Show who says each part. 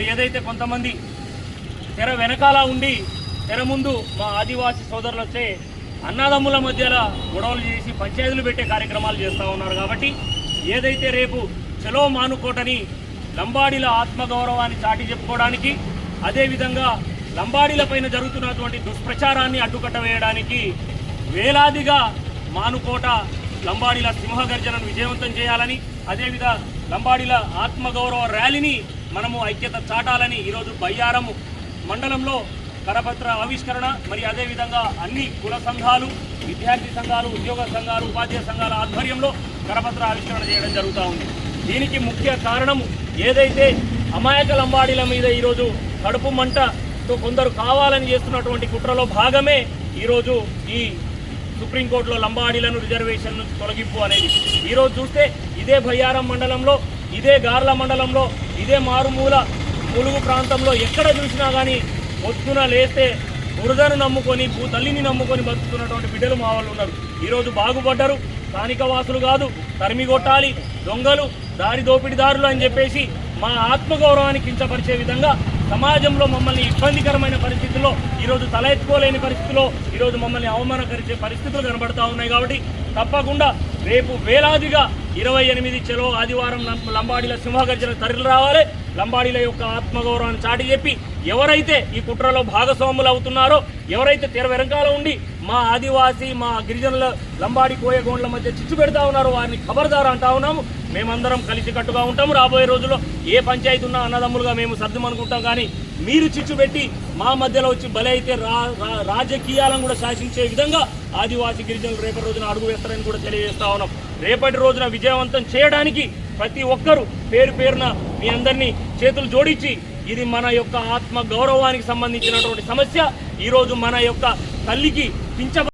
Speaker 1: మరి ఏదైతే కొంతమంది తెర వెనకాల ఉండి తెర ముందు మా ఆదివాసీ సోదరులు వచ్చే అన్నదమ్ముల మధ్యలో గొడవలు చేసి పంచాయతీలు పెట్టే కార్యక్రమాలు చేస్తూ ఉన్నారు కాబట్టి ఏదైతే రేపు చలో మానుకోటని లంబాడీల ఆత్మగౌరవాన్ని చాటి చెప్పుకోవడానికి అదేవిధంగా లంబాడీల పైన జరుగుతున్నటువంటి దుష్ప్రచారాన్ని అడ్డుకట్ట వేయడానికి వేలాదిగా మానుకోట లంబాడీల సింహగర్జనను విజయవంతం చేయాలని అదేవిధంగా లంబాడీల ఆత్మగౌరవ ర్యాలీని మనము ఐక్యత చాటాలని ఈరోజు బయ్యారము మండలంలో కరపత్ర ఆవిష్కరణ మరి అదేవిధంగా అన్ని కుల సంఘాలు విద్యార్థి సంఘాలు ఉద్యోగ సంఘాలు ఉపాధ్యాయ సంఘాల ఆధ్వర్యంలో కరపత్ర ఆవిష్కరణ చేయడం జరుగుతూ ఉంది. దీనికి ముఖ్య కారణము ఏదైతే అమాయక లంబాడీల మీద ఈరోజు కడుపు మంటతో కొందరు కావాలని చేస్తున్నటువంటి కుట్రలో భాగమే ఈరోజు ఈ సుప్రీంకోర్టులో లంబాడీలను రిజర్వేషన్ నుంచి తొలగింపు అనేది. ఈరోజు చూస్తే ఇదే భయ్యారం మండలంలో ఇదే గార్ల మండలంలో ఇదే మారుమూల ములుగు ప్రాంతంలో ఎక్కడ చూసినా కానీ పొద్దున లేస్తే బురదను నమ్ముకొని భూ తల్లిని నమ్ముకొని బతుకుతున్నటువంటి బిడ్డలు మా వాళ్ళు ఉన్నారు. ఈరోజు బాగుపడ్డారు. స్థానిక వాసులు కాదు తరిమి కొట్టాలి దొంగలు దారి దోపిడిదారులు అని చెప్పేసి మా ఆత్మగౌరవాన్ని కించపరిచే విధంగా సమాజంలో మమ్మల్ని ఇబ్బందికరమైన పరిస్థితుల్లో ఈరోజు తల ఎత్తుకోలేని పరిస్థితిలో ఈరోజు మమ్మల్ని అవమానకరించే పరిస్థితులు కనబడతా ఉన్నాయి కాబట్టి తప్పకుండా రేపు వేలాదిగా ఇరవై ఎనిమిది చెలో ఆదివారం లం- లంబాడీల సింహగర్జన తరలి రావాలి. లంబాడీల యొక్క ఆత్మగౌరవాన్ని చాటి చెప్పి ఎవరైతే ఈ కుట్రలో భాగస్వాములు అవుతున్నారో ఎవరైతే తెర వెనకాల ఉండి మా ఆదివాసీ మా గిరిజనుల లంబాడి కోయగోండ్ల మధ్య చిచ్చు పెడతా ఉన్నారో వారిని ఖబర్దారు అంటా ఉన్నాము. మేమందరం కలిసికట్టుగా ఉంటాము. రాబోయే రోజుల్లో ఏ పంచాయతీ ఉన్నా అన్నదమ్ములుగా మేము సర్దుమనుకుంటాం. కానీ మీరు చిచ్చు పెట్టి మా మధ్యలో వచ్చి బలి అయితే రా రాజకీయాలను కూడా శాసించే విధంగా ఆదివాసీ గిరిజనులు రేపటి రోజున అడుగు వేస్తారని కూడా తెలియజేస్తా ఉన్నాం. రేపటి రోజున విజయవంతం చేయడానికి ప్రతి ఒక్కరూ పేరు పేరున మీ అందరినీ చేతులు జోడించి ఇది మన యొక్క ఆత్మ గౌరవానికి సంబంధించినటువంటి సమస్య. ఈరోజు మన యొక్క తల్లికి పింఛ